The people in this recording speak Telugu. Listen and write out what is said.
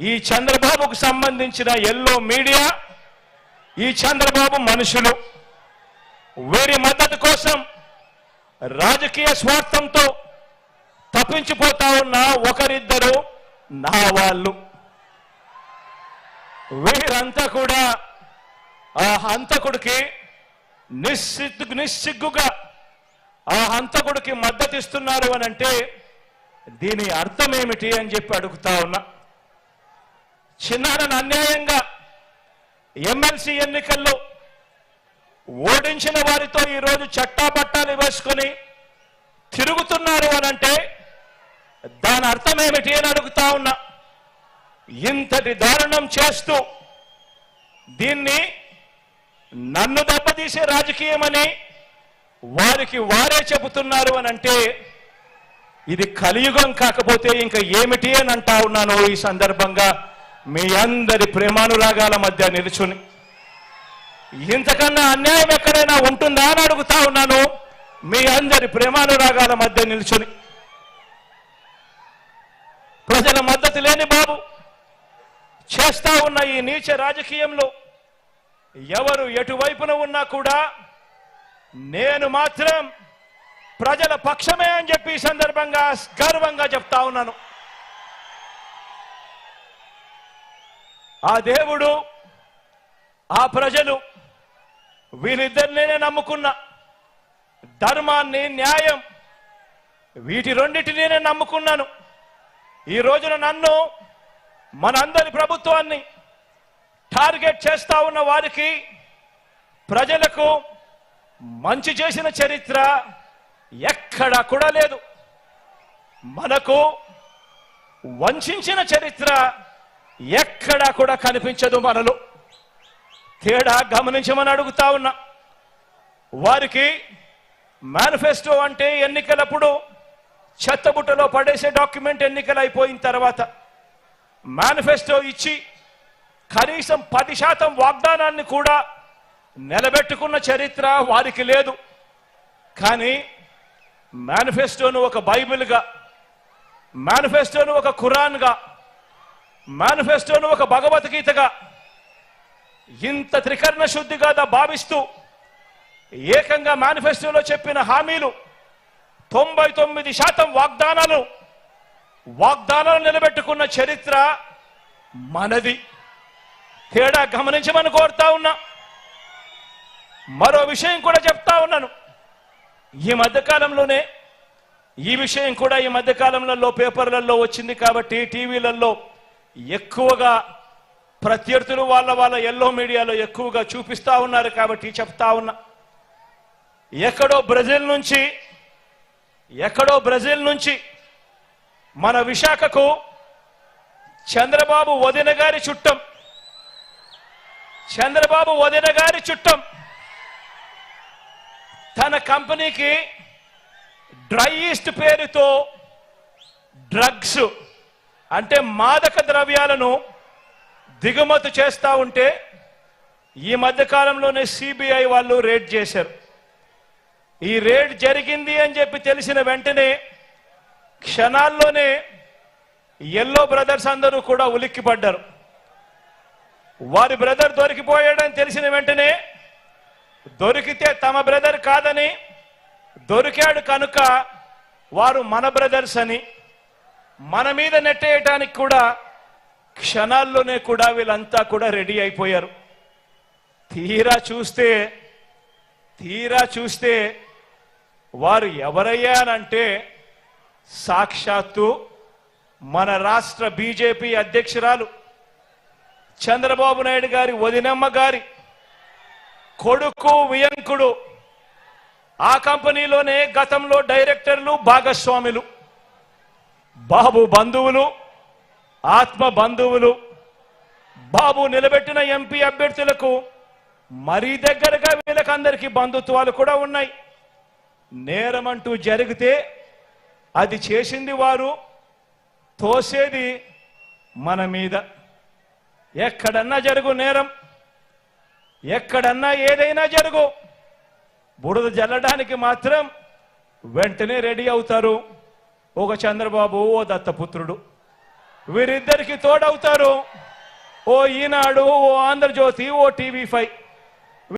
ఈ చంద్రబాబుకు సంబంధించిన ఎల్లో మీడియా ఈ చంద్రబాబు మనుషులు. వీరి మద్దతు కోసం రాజకీయ స్వార్థంతో తప్పించిపోతా ఉన్న ఒకరిద్దరు నా వాళ్ళు. వీరంతా కూడా ఆ హంతకుడికి నిస్సిగ్గు నిస్సిగ్గుగా ఆ హంతకుడికి మద్దతు ఇస్తున్నారు అని అంటే దీని అర్థం ఏమిటి అని చెప్పి అడుగుతా ఉన్నా. చిన్నారని అన్యాయంగా ఎమ్మెల్సీ ఎన్నికల్లో ఓడించిన వారితో ఈరోజు చట్టాపట్టాలు వేసుకొని తిరుగుతున్నారు అని అంటే దాని అర్థం ఏమిటి అని అడుగుతా ఉన్నా. ఇంతటి దారుణం చేస్తూ దీన్ని నన్ను దెబ్బతీసే రాజకీయమని వారికి వారే చెబుతున్నారు అని అంటే ఇది కలియుగం కాకపోతే ఇంకా ఏమిటి అని అంటా ఉన్నాను ఈ సందర్భంగా. మీ అందరి ప్రేమానురాగాల మధ్య నిలుచుని. ఇంతకన్నా అన్యాయం ఎక్కడైనా ఉంటుందా అని అడుగుతా ఉన్నాను. మీ అందరి ప్రేమానురాగాల మధ్య నిలుచుని. ప్రజల మద్దతు లేని బాబు. చేస్తా ఉన్న ఈ నీచ రాజకీయంలో ఎవరు ఎటువైపున ఉన్నా కూడా నేను మాత్రం ప్రజల పక్షమే అని చెప్పి ఈ సందర్భంగా గర్వంగా చెప్తా ఉన్నాను. ఆ దేవుడు ఆ ప్రజలు వీరిద్దరినే నమ్ముకున్న. ధర్మాన్ని న్యాయం వీటి రెండింటిని నేను నమ్ముకున్నాను. ఈ రోజున నన్ను మనందరి ప్రభుత్వాన్ని టార్గెట్ చేస్తా ఉన్న వారికి ప్రజలకు మంచి చేసిన చరిత్ర ఎక్కడా కూడా లేదు. మనకు వంచిన చరిత్ర ఎక్కడా కూడా కనిపించదు మనలో. తేడా గమనించమని అడుగుతా ఉన్నా. వారికి మేనిఫెస్టో అంటే ఎన్నికలప్పుడు చెత్తబుట్టలో పడేసే డాక్యుమెంట్ ఎన్నికలు అయిపోయిన తర్వాత మేనిఫెస్టో ఇచ్చి కనీసం పది శాతం వాగ్దానాన్ని కూడా నిలబెట్టుకున్న చరిత్ర వారికి లేదు. కానీ మేనిఫెస్టోను ఒక బైబిల్గా మేనిఫెస్టోను ఒక ఖురాన్గా మేనిఫెస్టోను ఒక భగవద్గీతగా ఇంత త్రికరణ శుద్ధిగా భావిస్తూ ఏకంగా మేనిఫెస్టోలో చెప్పిన హామీలు తొంభై తొమ్మిది శాతం వాగ్దానాలు వాగ్దానాలు నిలబెట్టుకున్న చరిత్ర మనది. తేడా గమనించమని కోరుతా ఉన్నా. మరో విషయం కూడా చెప్తా ఉన్నాను. ఈ మధ్యకాలంలోనే ఈ విషయం కూడా ఈ మధ్యకాలంలో పేపర్లలో వచ్చింది కాబట్టి టీవీలలో ఎక్కువగా ప్రత్యర్థులు వాళ్ళ వాళ్ళ ఎల్లో మీడియాలో ఎక్కువగా చూపిస్తా ఉన్నారు కాబట్టి చెప్తా ఉన్నా. ఎక్కడో బ్రెజిల్ నుంచి ఎక్కడో బ్రెజిల్ నుంచి మన విశాఖకు చంద్రబాబు వదిన గారి చుట్టం చంద్రబాబు వదిన గారి చుట్టం తన కంపెనీకి డ్రై ఈస్ట్ పేరుతో డ్రగ్స్ అంటే మాదక ద్రవ్యాలను దిగుమతి చేస్తూ ఉంటే ఈ మధ్య కాలంలోనే సిబిఐ వాళ్ళు రేడ్ చేశారు. ఈ రేడ్ జరిగింది అని చెప్పి తెలిసిన వెంటనే క్షణాల్లోనే ఎల్లో బ్రదర్స్ అందరూ కూడా ఉలిక్కిపడ్డారు. వారి బ్రదర్ దొరికిపోయాడని తెలిసిన వెంటనే దొరికితే తమ బ్రదర్ కాదని దొరికాడు కనుక వారు మన బ్రదర్స్ అని మన మీద నెట్టేయటానికి కూడా క్షణాల్లోనే కూడా వీళ్ళంతా కూడా రెడీ అయిపోయారు. తీరా చూస్తే తీరా చూస్తే వారు ఎవరయ్యానంటే సాక్షాత్తు మన రాష్ట్ర బీజేపీ అధ్యక్షురాలు చంద్రబాబు నాయుడు గారి వదినమ్మ గారి కొడుకు వియంకుడు. ఆ కంపెనీలోనే గతంలో డైరెక్టర్లు భాగస్వాములు. బాబు బంధువులు ఆత్మ బంధువులు బాబు నిలబెట్టిన ఎంపీ అభ్యర్థులకు మరీ దగ్గరగా వీళ్ళకందరికీ బంధుత్వాలు కూడా ఉన్నాయి. నేరమంటూ జరిగితే అది చేసింది వారు తోసేది మన మీద. ఎక్కడన్నా జరుగు నేరం ఎక్కడన్నా ఏదైనా జరుగు. బురద జల్లడానికి మాత్రం వెంటనే రెడీ అవుతారు. ఒక చంద్రబాబు ఓ దత్తపుత్రుడు. వీరిద్దరికి తోడవుతారు. ఓ ఈనాడు ఓ ఆంధ్రజ్యోతి ఓ టీవీ ఫైవ్.